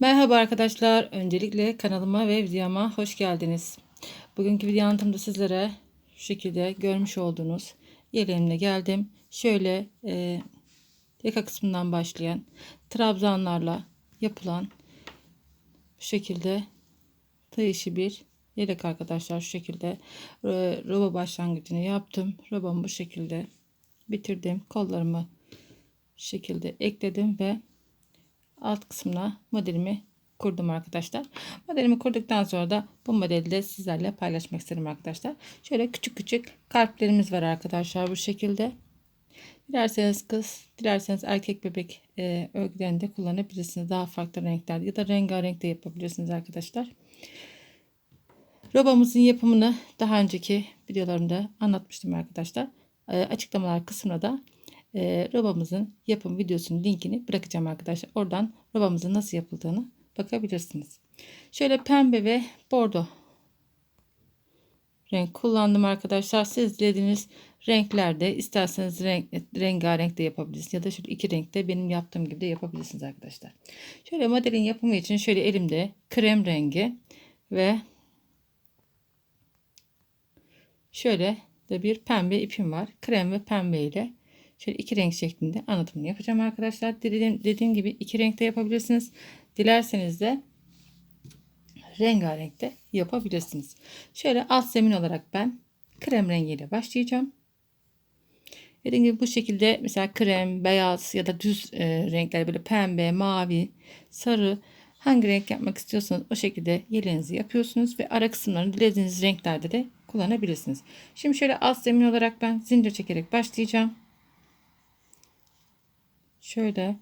Merhaba arkadaşlar. Öncelikle kanalıma ve videoma hoş geldiniz. Bugünkü video anlatımda sizlere şu şekilde görmüş olduğunuz yeleğimle geldim. Şöyle e, yaka kısmından başlayan trabzanlarla yapılan bu şekilde tığ bir yelek arkadaşlar. Şu şekilde e, roba başlangıcını yaptım. Robamı bu şekilde bitirdim. Kollarımı şekilde ekledim ve alt kısmına modelimi kurdum arkadaşlar. Modelimi kurduktan sonra da bu modeli de sizlerle paylaşmak istedim arkadaşlar. Şöyle küçük küçük kalplerimiz var arkadaşlar bu şekilde. Dilerseniz kız, dilerseniz erkek bebek e, örgülerinde kullanabilirsiniz. Daha farklı renklerde ya da rengarenk de yapabilirsiniz arkadaşlar. Robamızın yapımını daha önceki videolarımda anlatmıştım arkadaşlar. E, açıklamalar kısmına da e, robamızın yapım videosunun linkini bırakacağım arkadaşlar. Oradan robamızın nasıl yapıldığını bakabilirsiniz. Şöyle pembe ve bordo renk kullandım arkadaşlar. Siz dilediğiniz renklerde isterseniz renk, rengarenk de yapabilirsiniz. Ya da şöyle iki renkte benim yaptığım gibi de yapabilirsiniz arkadaşlar. Şöyle modelin yapımı için şöyle elimde krem rengi ve şöyle de bir pembe ipim var. Krem ve pembe ile Şöyle iki renk şeklinde anlatımını yapacağım arkadaşlar. Dediğim, dediğim gibi iki renkte yapabilirsiniz. Dilerseniz de rengarenkte yapabilirsiniz. Şöyle alt zemin olarak ben krem rengiyle başlayacağım. Dediğim gibi bu şekilde mesela krem, beyaz ya da düz e, renkler böyle pembe, mavi, sarı hangi renk yapmak istiyorsanız o şekilde yeleğinizi yapıyorsunuz ve ara kısımlarını dilediğiniz renklerde de kullanabilirsiniz. Şimdi şöyle alt zemin olarak ben zincir çekerek başlayacağım. Şöyle.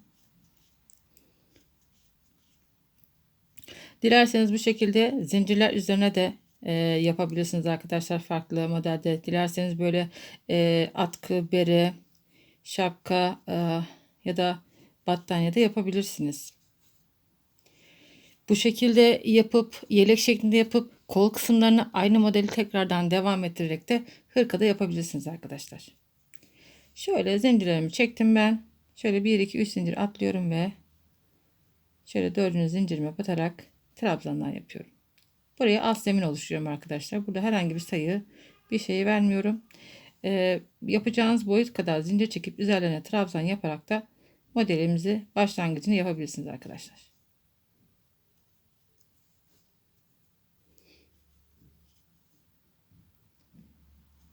Dilerseniz bu şekilde zincirler üzerine de e, yapabilirsiniz arkadaşlar farklı modelde. Dilerseniz böyle e, atkı, bere, şapka e, ya da battaniye de yapabilirsiniz. Bu şekilde yapıp yelek şeklinde yapıp kol kısımlarını aynı modeli tekrardan devam ettirerek de hırkada yapabilirsiniz arkadaşlar. Şöyle zincirlerimi çektim ben. Şöyle 1 2 3 zincir atlıyorum ve şöyle dördüncü zincirime batarak trabzanlar yapıyorum. Buraya alt zemin oluşturuyorum arkadaşlar. Burada herhangi bir sayı bir şey vermiyorum. Ee, yapacağınız boyut kadar zincir çekip üzerlerine trabzan yaparak da modelimizi başlangıcını yapabilirsiniz arkadaşlar.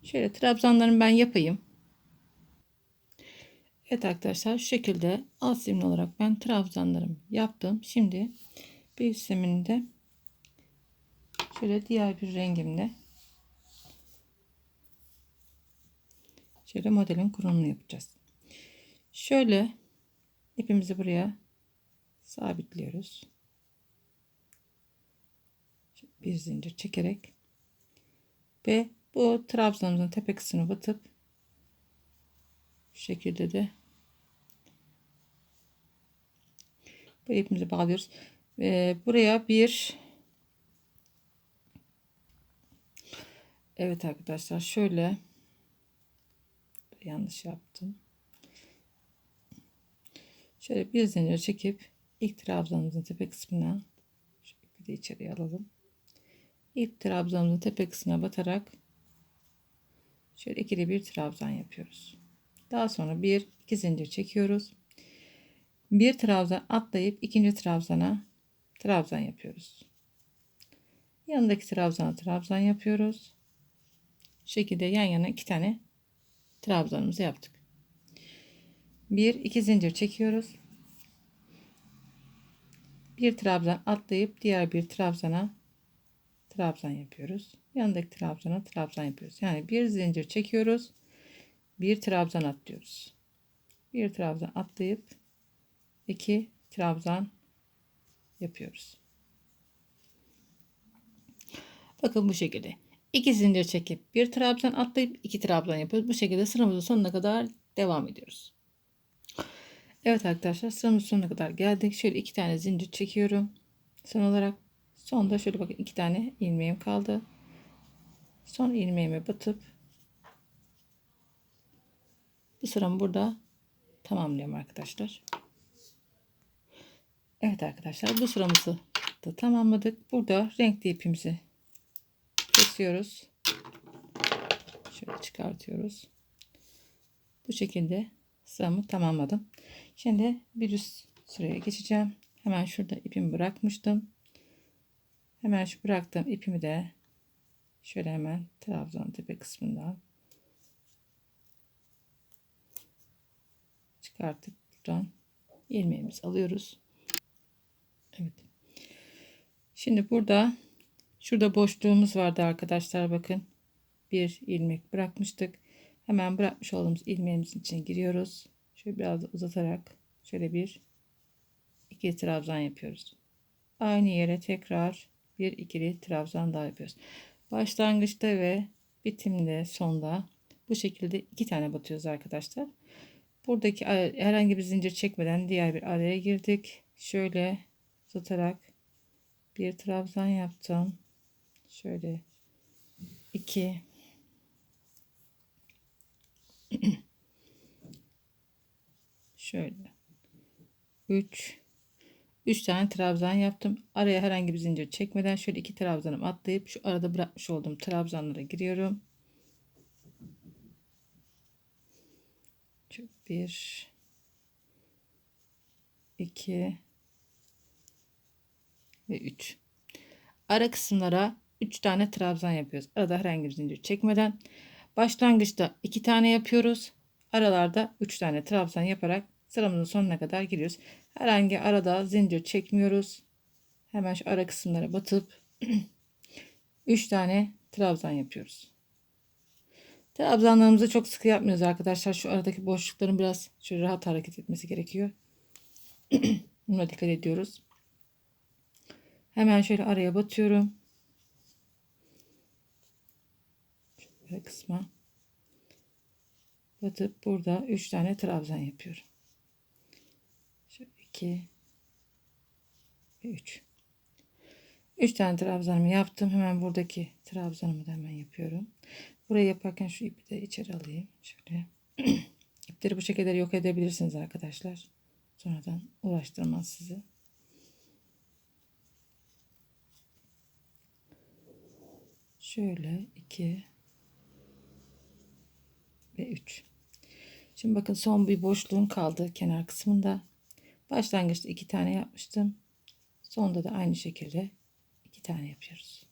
Şöyle trabzanlarımı ben yapayım. Evet arkadaşlar şu şekilde alt zemin olarak ben trabzanlarımı yaptım. Şimdi bir üst zemininde şöyle diğer bir rengimle şöyle modelin kurulumunu yapacağız. Şöyle ipimizi buraya sabitliyoruz. Bir zincir çekerek ve bu trabzanımızın tepe kısmını batıp şu şekilde de bu ipimizi bağlıyoruz. Ee, buraya bir Evet arkadaşlar şöyle yanlış yaptım. Şöyle bir zincir çekip ilk trabzanımızın tepe kısmına şu ipi de içeriye alalım. İlk trabzanımızın tepe kısmına batarak şöyle ikili bir trabzan yapıyoruz. Daha sonra bir iki zincir çekiyoruz. Bir trabzan atlayıp ikinci trabzana trabzan yapıyoruz. Yanındaki trabzana trabzan yapıyoruz. Şu şekilde yan yana iki tane trabzanımızı yaptık. Bir iki zincir çekiyoruz. Bir trabzan atlayıp diğer bir trabzana trabzan yapıyoruz. Yanındaki trabzana trabzan yapıyoruz. Yani bir zincir çekiyoruz bir trabzan atlıyoruz. Bir trabzan atlayıp iki trabzan yapıyoruz. Bakın bu şekilde. İki zincir çekip bir trabzan atlayıp iki trabzan yapıyoruz. Bu şekilde sıramızın sonuna kadar devam ediyoruz. Evet arkadaşlar sıramızın sonuna kadar geldik. Şöyle iki tane zincir çekiyorum. Son olarak sonda şöyle bakın iki tane ilmeğim kaldı. Son ilmeğime batıp bu sıramı burada tamamlıyorum arkadaşlar. Evet arkadaşlar bu sıramızı da tamamladık. Burada renkli ipimizi kesiyoruz. Şöyle çıkartıyoruz. Bu şekilde sıramı tamamladım. Şimdi bir üst sıraya geçeceğim. Hemen şurada ipimi bırakmıştım. Hemen şu bıraktığım ipimi de şöyle hemen trabzan tepe kısmından çıkartıp buradan ilmeğimizi alıyoruz. Evet. Şimdi burada şurada boşluğumuz vardı arkadaşlar bakın. Bir ilmek bırakmıştık. Hemen bırakmış olduğumuz ilmeğimizin içine giriyoruz. Şöyle biraz uzatarak şöyle bir iki trabzan yapıyoruz. Aynı yere tekrar bir ikili trabzan daha yapıyoruz. Başlangıçta ve bitimde sonda bu şekilde iki tane batıyoruz arkadaşlar. Buradaki herhangi bir zincir çekmeden diğer bir araya girdik. Şöyle tutarak bir trabzan yaptım. Şöyle iki şöyle 3 3 tane trabzan yaptım. Araya herhangi bir zincir çekmeden şöyle iki trabzanım atlayıp şu arada bırakmış olduğum trabzanlara giriyorum. Bir, iki ve üç. Ara kısımlara üç tane trabzan yapıyoruz. Arada herhangi bir zincir çekmeden. Başlangıçta iki tane yapıyoruz. Aralarda üç tane trabzan yaparak sıramızın sonuna kadar giriyoruz. Herhangi arada zincir çekmiyoruz. Hemen şu ara kısımlara batıp 3 tane trabzan yapıyoruz. Trabzanlarımızı çok sıkı yapmıyoruz arkadaşlar. Şu aradaki boşlukların biraz şöyle rahat hareket etmesi gerekiyor. Buna dikkat ediyoruz. Hemen şöyle araya batıyorum. Şöyle kısma batıp burada 3 tane trabzan yapıyorum. 2 ve 3. 3 tane trabzanımı yaptım. Hemen buradaki trabzanımı da hemen yapıyorum. Burayı yaparken şu ipi de içeri alayım. Şöyle. İpleri bu şekilde yok edebilirsiniz arkadaşlar. Sonradan uğraştırmaz sizi. Şöyle 2 ve 3. Şimdi bakın son bir boşluğum kaldı kenar kısmında. Başlangıçta iki tane yapmıştım. Sonda da aynı şekilde tane yapıyoruz.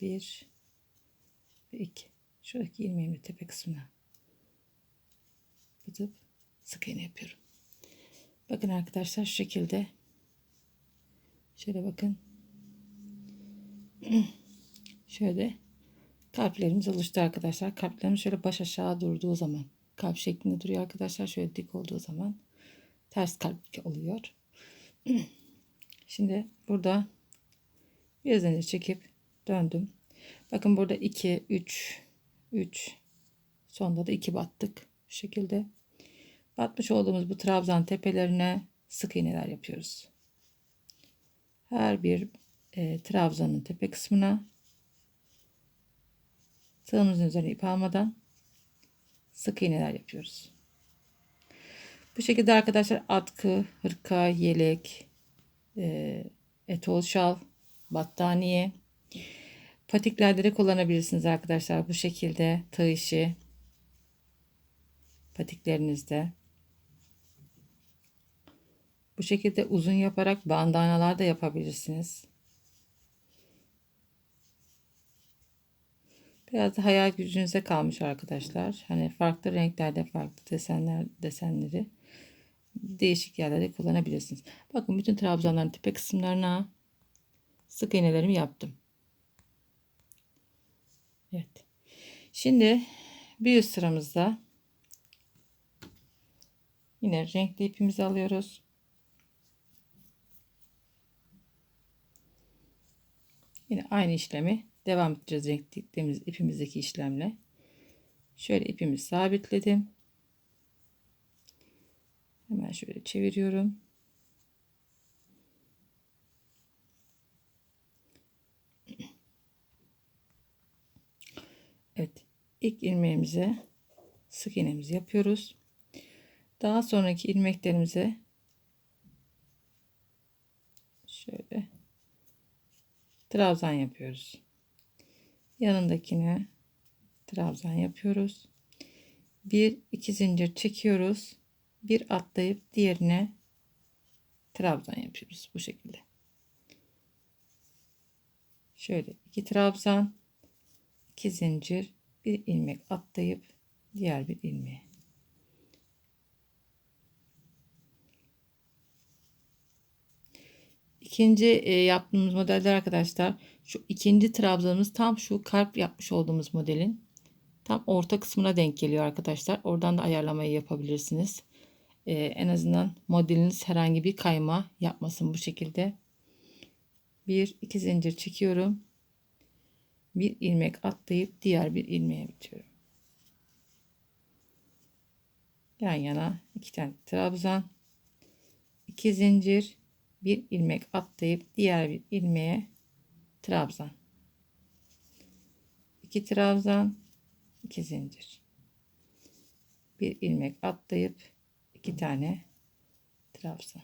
Bir ve iki. Şuradaki ilmeğimi tepe kısmına batıp sık iğne yapıyorum. Bakın arkadaşlar şu şekilde. Şöyle bakın. Şöyle kalplerimiz oluştu arkadaşlar. Kalplerimiz şöyle baş aşağı durduğu zaman kalp şeklinde duruyor arkadaşlar. Şöyle dik olduğu zaman ters kalp oluyor. Şimdi burada bir zincir çekip döndüm. Bakın burada 2 3 3 sonda da 2 battık. Bu şekilde batmış olduğumuz bu trabzan tepelerine sık iğneler yapıyoruz. Her bir e, trabzanın tepe kısmına tığımızın üzerine ip almadan sık iğneler yapıyoruz. Bu şekilde arkadaşlar atkı, hırka, yelek, e, etol şal, battaniye, patiklerde de kullanabilirsiniz arkadaşlar. Bu şekilde tığ işi patiklerinizde. Bu şekilde uzun yaparak bandanalar da yapabilirsiniz. Biraz da hayal gücünüze kalmış arkadaşlar. Hani farklı renklerde farklı desenler desenleri değişik yerlerde kullanabilirsiniz. Bakın bütün trabzanların tepe kısımlarına sık iğnelerimi yaptım. Evet. Şimdi bir üst sıramızda yine renkli ipimizi alıyoruz. Yine aynı işlemi devam edeceğiz renkli ipimizdeki işlemle. Şöyle ipimi sabitledim. Hemen şöyle çeviriyorum. Evet. İlk ilmeğimize sık iğnemizi yapıyoruz. Daha sonraki ilmeklerimize şöyle trabzan yapıyoruz. Yanındakine trabzan yapıyoruz. Bir iki zincir çekiyoruz. Bir atlayıp diğerine trabzan yapıyoruz bu şekilde. Şöyle iki trabzan, iki zincir, bir ilmek atlayıp diğer bir ilmeğe. İkinci e, yaptığımız modeller arkadaşlar şu ikinci trabzanımız tam şu kalp yapmış olduğumuz modelin tam orta kısmına denk geliyor arkadaşlar. Oradan da ayarlamayı yapabilirsiniz. E, en azından modeliniz herhangi bir kayma yapmasın bu şekilde. Bir iki zincir çekiyorum. Bir ilmek atlayıp diğer bir ilmeğe bitiyorum. Yan yana iki tane trabzan, iki zincir, bir ilmek atlayıp diğer bir ilmeğe trabzan. 2 trabzan, 2 zincir. Bir ilmek atlayıp iki tane trabzan.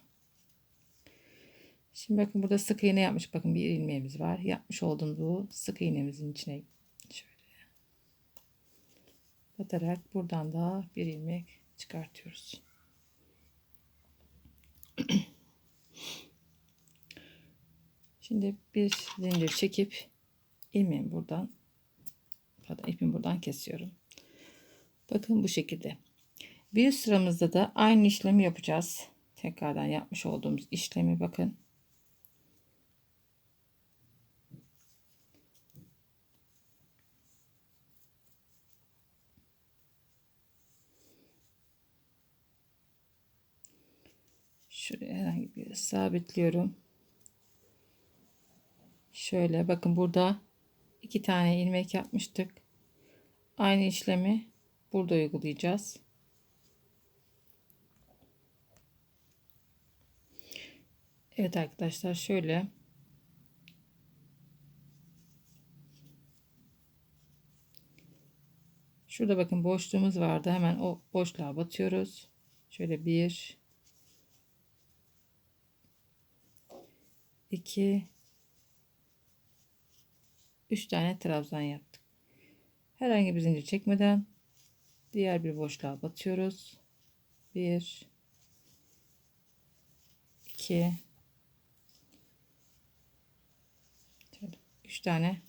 Şimdi bakın burada sık iğne yapmış. Bakın bir ilmeğimiz var. Yapmış olduğum bu sık iğnemizin içine şöyle batarak buradan da bir ilmek çıkartıyoruz. Şimdi bir zincir çekip ilmeğimi buradan pardon ipimi buradan kesiyorum. Bakın bu şekilde. Bir sıramızda da aynı işlemi yapacağız. Tekrardan yapmış olduğumuz işlemi bakın. Şuraya herhangi bir sabitliyorum. Şöyle bakın burada iki tane ilmek yapmıştık. Aynı işlemi burada uygulayacağız. Evet arkadaşlar şöyle Şurada bakın boşluğumuz vardı. Hemen o boşluğa batıyoruz. Şöyle bir 2 3 tane trabzan yaptık. Herhangi bir zincir çekmeden diğer bir boşluğa batıyoruz. 1 2 3 tane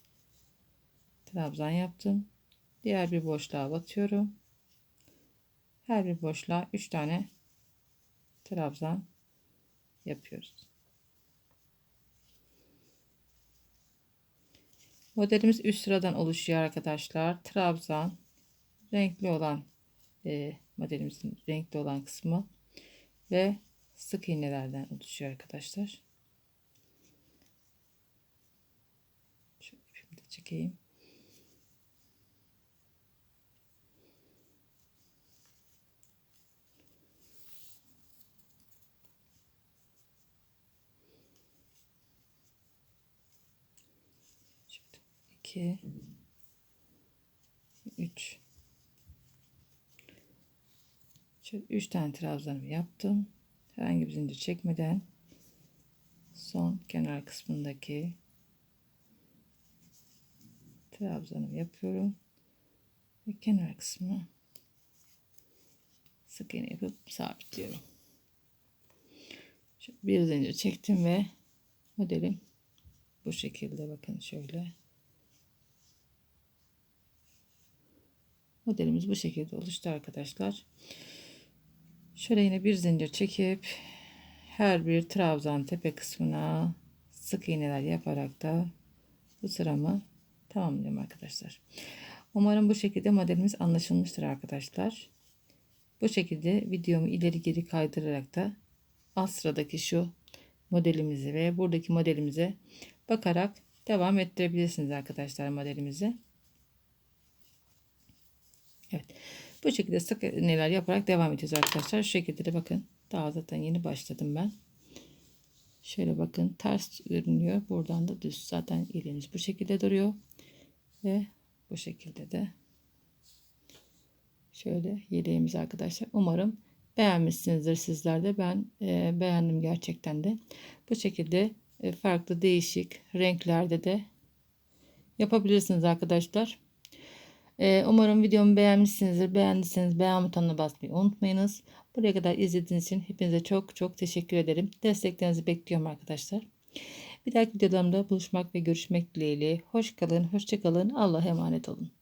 trabzan yaptım. Diğer bir boşluğa batıyorum. Her bir boşluğa 3 tane trabzan yapıyoruz. Modelimiz üst sıradan oluşuyor arkadaşlar. Trabzan renkli olan e, modelimizin renkli olan kısmı ve sık iğnelerden oluşuyor arkadaşlar. Şöyle ipimi de çekeyim. Şöyle 2 3 Şöyle 3 tane trabzanımı yaptım. Herhangi bir zincir çekmeden son kenar kısmındaki trabzanımı yapıyorum. Ve kenar kısmı sık iğne yapıp sabitliyorum. Şöyle bir zincir çektim ve modelim bu şekilde bakın şöyle. Modelimiz bu şekilde oluştu arkadaşlar. Şöyle yine bir zincir çekip her bir trabzan tepe kısmına sık iğneler yaparak da bu sıramı tamamlıyorum arkadaşlar. Umarım bu şekilde modelimiz anlaşılmıştır arkadaşlar. Bu şekilde videomu ileri geri kaydırarak da alt sıradaki şu modelimizi ve buradaki modelimize bakarak devam ettirebilirsiniz arkadaşlar modelimizi. Evet. Bu şekilde sık iğneler yaparak devam edeceğiz arkadaşlar. Şu şekilde de bakın. Daha zaten yeni başladım ben. Şöyle bakın ters görünüyor. Buradan da düz. Zaten ilimiz bu şekilde duruyor. Ve bu şekilde de şöyle yeleğimiz arkadaşlar. Umarım beğenmişsinizdir sizler de. Ben e, beğendim gerçekten de. Bu şekilde e, farklı değişik renklerde de yapabilirsiniz arkadaşlar. E, umarım videomu beğenmişsinizdir. Beğendiyseniz beğen butonuna basmayı unutmayınız. Buraya kadar izlediğiniz için hepinize çok çok teşekkür ederim. Desteklerinizi bekliyorum arkadaşlar. Bir dahaki videolarımda buluşmak ve görüşmek dileğiyle. Hoş kalın, hoşça kalın. Allah'a emanet olun.